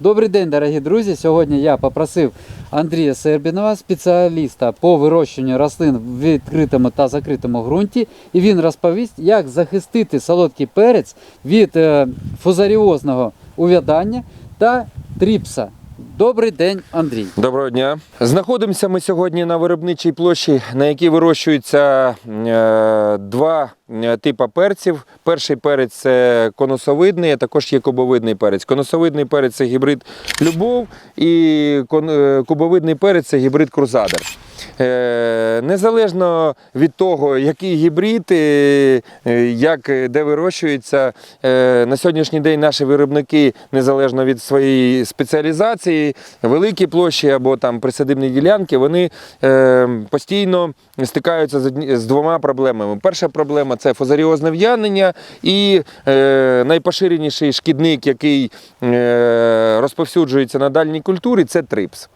Добрий день, дорогі друзі. Сьогодні я попросив Андрія Сербінова, спеціаліста по вирощуванню рослин в відкритому та закритому ґрунті, і він розповість, як захистити солодкий перець від е, фузаріозного увядання та тріпса. Добрий день, Андрій. Доброго дня. Знаходимося ми сьогодні на виробничій площі, на якій вирощуються е, два е, типи перців. Перший перець це конусовидний, а також є кубовидний перець. Конусовидний перець це гібрид Любов, і е, кубовидний перець це гібрид Крузадер. Е, Незалежно від того, який гібрид, як де вирощується, на сьогоднішній день наші виробники, незалежно від своєї спеціалізації, великі площі або там присадибні ділянки, вони постійно стикаються з двома проблемами. Перша проблема це фузаріозне в'янення, і е, найпоширеніший шкідник, який е, розповсюджується на дальній культурі, це трипс.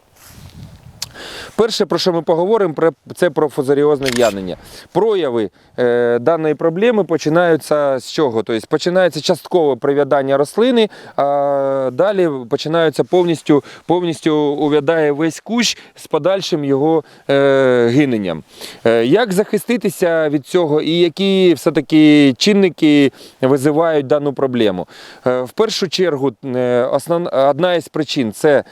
Перше, про що ми поговоримо, це про фузаріозне в'янення. Прояви е, даної проблеми починаються з чого? Тобто починається часткове прив'ядання рослини, а далі починаються повністю, повністю увядає весь кущ з подальшим його е, гиненням. Е, як захиститися від цього і які все-таки чинники визивають дану проблему? В першу чергу, основна, одна із причин це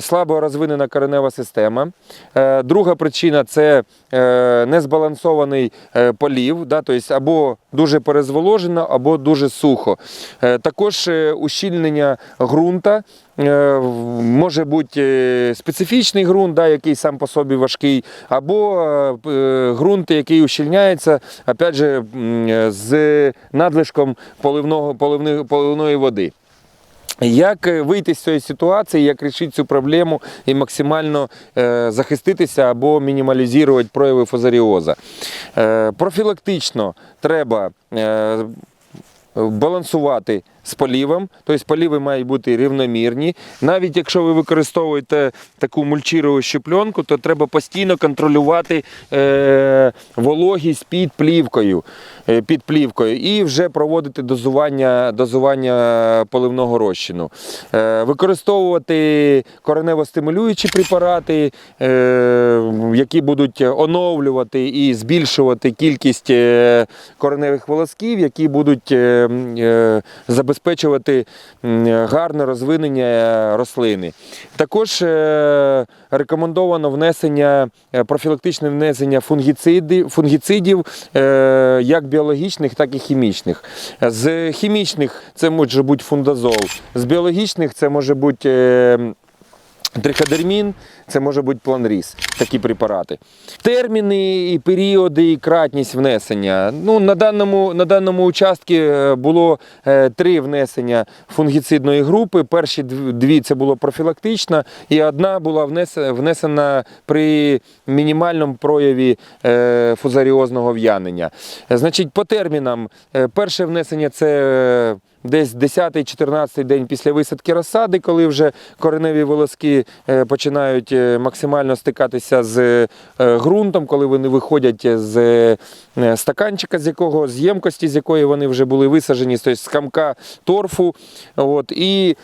слабо розвинена коренева система. Е, Друга причина це е, незбалансований е, полів, да, тобто або дуже перезволожено, або дуже сухо. Також ущільнення ґрунта. Може бути специфічний ґрунт, да, який сам по собі важкий, або ґрунт, який ущільняється опять же, з надлишком поливного, поливної води. Як е, вийти з цієї ситуації, як рішити цю проблему і максимально е, захиститися або мінімалізувати прояви фозаріоза? Е, профілактично треба балансувати з полівом, тобто поліви мають бути рівномірні. Навіть якщо ви використовуєте таку мульчіруючу пленку, то треба постійно контролювати е, вологість під плівкою, е, під плівкою і вже проводити дозування, дозування поливного розчину. Е, використовувати коренево-стимулюючі препарати, е, які будуть оновлювати і збільшувати кількість е, кореневих волосків, які будуть е, е, забезпечувати гарне розвинення рослини. Також е, рекомендовано внесення е, профілактичне внесення фунгіцидів, фунгіцидів е, як біологічних, так і хімічних. З хімічних це може бути фундазол, з біологічних це може бути. Триходермін, це може бути планріз, такі препарати. Терміни, і періоди, і кратність внесення. Ну, на, даному, на даному участку е, було е, три внесення фунгіцидної групи. Перші дві це було профілактично, і одна була внесена, при мінімальному прояві е, фузаріозного в'янення. Значить, по термінам, перше внесення це. Десь 10-14 день після висадки розсади, коли вже кореневі волоски е, починають е, максимально стикатися з е, ґрунтом, коли вони виходять з стаканчика, з якого з ємкості, з якої вони вже були висаджені, тобто з камка торфу. От. І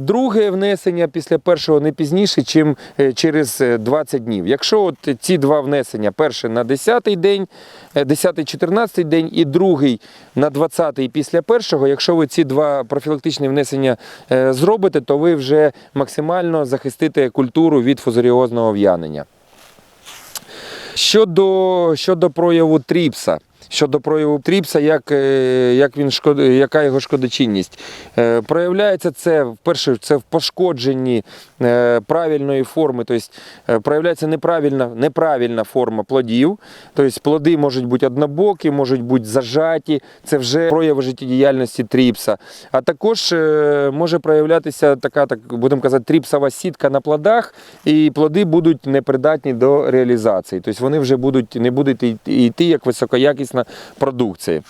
друге внесення після першого не пізніше, чим через е, 20 днів. Якщо от ці два внесення, перше на 10-й день, е, 10-14 день і другий на 20-й після першого, якщо ви ці два профілактичні внесення е, зробите, то ви вже максимально захистите культуру від фузаріозного в'янення. Щодо, щодо прояву тріпса. Щодо прояву тріпса, як, е, як він шкод... яка його шкодочинність? Е, проявляється це вперше це в пошкодженні е, правильної форми, тобто проявляється неправильна, неправильна форма плодів. Тобто плоди можуть бути однобокі, можуть бути зажаті, це вже прояви життєдіяльності тріпса. А також може проявлятися така, так будемо казати, тріпсова сітка на плодах, і плоди будуть непридатні до реалізації. Тобто вони вже будуть не будуть йти як високоякісна продукція.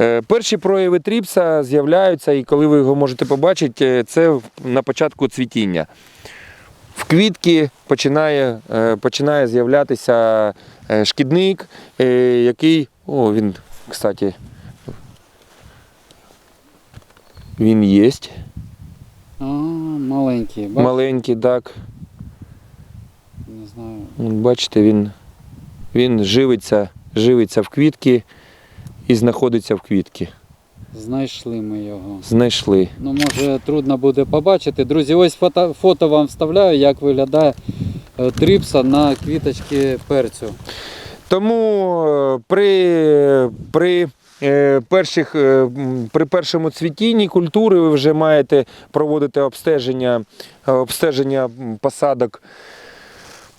Е, Перші прояви тріпса з'являються, і коли ви його можете побачити, е, це на початку цвітіння. В квітки починає, е, починає з'являтися шкідник, який. О, він, кстати, він є. А, маленький, бач, Маленький, так. не знаю. Бачите, він, він живиться, живиться в квітки і знаходиться в квітки. Знайшли ми його. Знайшли. Ну, може, трудно буде побачити. Друзі, ось фото, фото вам вставляю, як виглядає е, трипса на квіточки перцю. Тому е, при, при, е, перших, при першому цвітінні культури ви вже маєте проводити обстеження, обстеження посадок.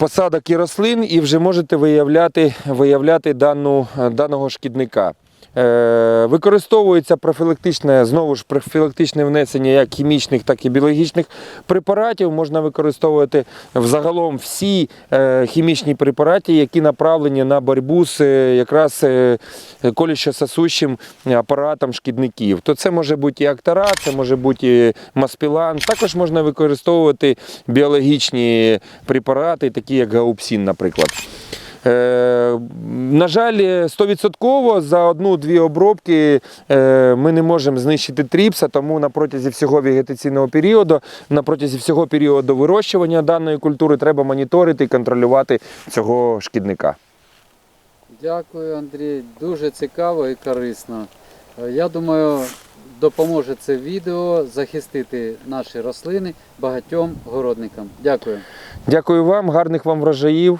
Посадок і рослин, і вже можете виявляти, виявляти дану, даного шкідника. Е, використовується профілактичне, знову ж профілактичне внесення як хімічних, так і біологічних препаратів. Можна використовувати взагалом всі е, хімічні препарати, які направлені на боротьбу з е, якраз коліщососущим апаратом шкідників. То це може бути і актора, це може бути і маспілан. Також можна використовувати біологічні препарати, такі як гаупсін, наприклад. Е, на жаль, 100% за одну-дві обробки е, ми не можемо знищити тріпса, тому на протязі всього вегетаційного періоду, на протязі всього періоду вирощування даної культури треба моніторити і контролювати цього шкідника. Дякую, Андрій. Дуже цікаво і корисно. Е, Я думаю, допоможе це відео захистити наші рослини багатьом городникам. Дякую. Дякую вам, гарних вам врожаїв.